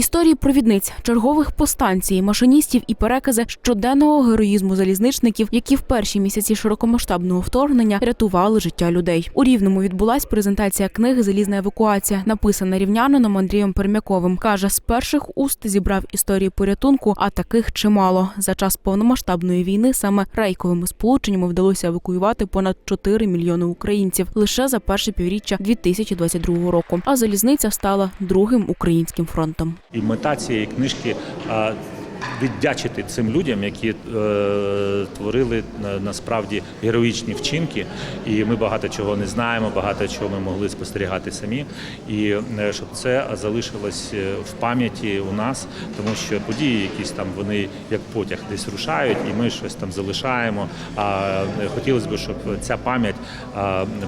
Історії провідниць, чергових по станції, машиністів і перекази щоденного героїзму залізничників, які в перші місяці широкомасштабного вторгнення рятували життя людей. У рівному відбулась презентація книги Залізна евакуація, написана рівнянином Андрієм Пермяковим. каже, з перших уст зібрав історії порятунку, а таких чимало. За час повномасштабної війни саме рейковими сполученнями вдалося евакуювати понад 4 мільйони українців лише за перше півріччя 2022 року. А залізниця стала другим українським фронтом. І мета цієї книжки віддячити цим людям, які е, творили насправді героїчні вчинки. І ми багато чого не знаємо, багато чого ми могли спостерігати самі. І е, щоб це залишилось е, в пам'яті у нас, тому що події, якісь там вони як потяг десь рушають, і ми щось там залишаємо. А е, хотілося б, щоб ця пам'ять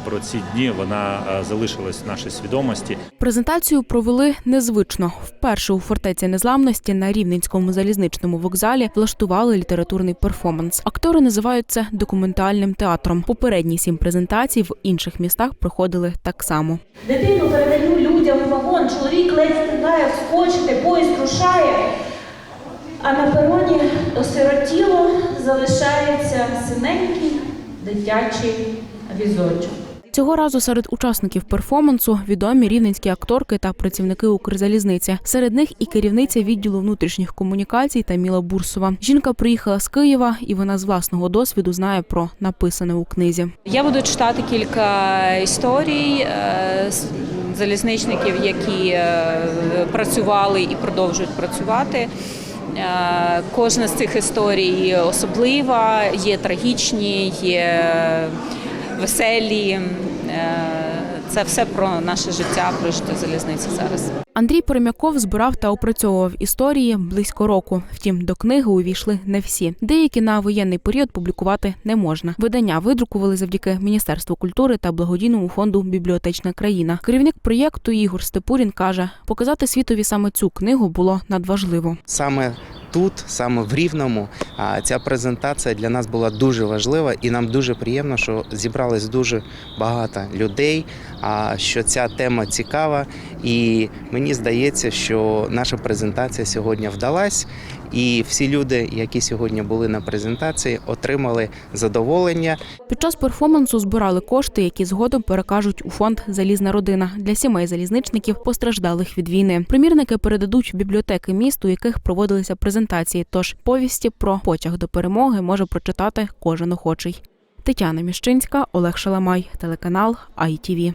про ці дні вона залишилась в нашій свідомості. Презентацію провели незвично. Вперше у фортеці незламності на рівненському залізничному вокзалі влаштували літературний перформанс. Актори називають це документальним театром. Попередні сім презентацій в інших містах проходили так само. Дитину передаю людям вагон, чоловік ледь встигає вскочити, поїзд рушає. А на пероні осиротіло залишається синенький дитячий візочок. Цього разу серед учасників перформансу відомі рівненські акторки та працівники Укрзалізниці. Серед них і керівниця відділу внутрішніх комунікацій Таміла Бурсова. Жінка приїхала з Києва, і вона з власного досвіду знає про написане у книзі. Я буду читати кілька історій е, залізничників, які е, працювали і продовжують працювати. Е, Кожна з цих історій особлива, є трагічні, є веселі. Е, Це все про наше життя, про життя залізниці зараз. Андрій Перемяков збирав та опрацьовував історії близько року. Втім, до книги увійшли не всі. Деякі на воєнний період публікувати не можна. Видання видрукували завдяки Міністерству культури та благодійному фонду Бібліотечна країна. Керівник проєкту Ігор Степурін каже, показати світові саме цю книгу було надважливо. Саме тут, саме в Рівному, ця презентація для нас була дуже важлива, і нам дуже приємно, що зібралось дуже багато людей. А що ця тема цікава, і мені здається, що наша презентація сьогодні вдалась, і всі люди, які сьогодні були на презентації, отримали задоволення. Під час перформансу збирали кошти, які згодом перекажуть у фонд Залізна родина для сімей залізничників, постраждалих від війни. Примірники передадуть в бібліотеки міст, у яких проводилися презентації. Тож повісті про потяг до перемоги може прочитати кожен охочий. Тетяна Міщинська, Олег Шаламай, телеканал ITV.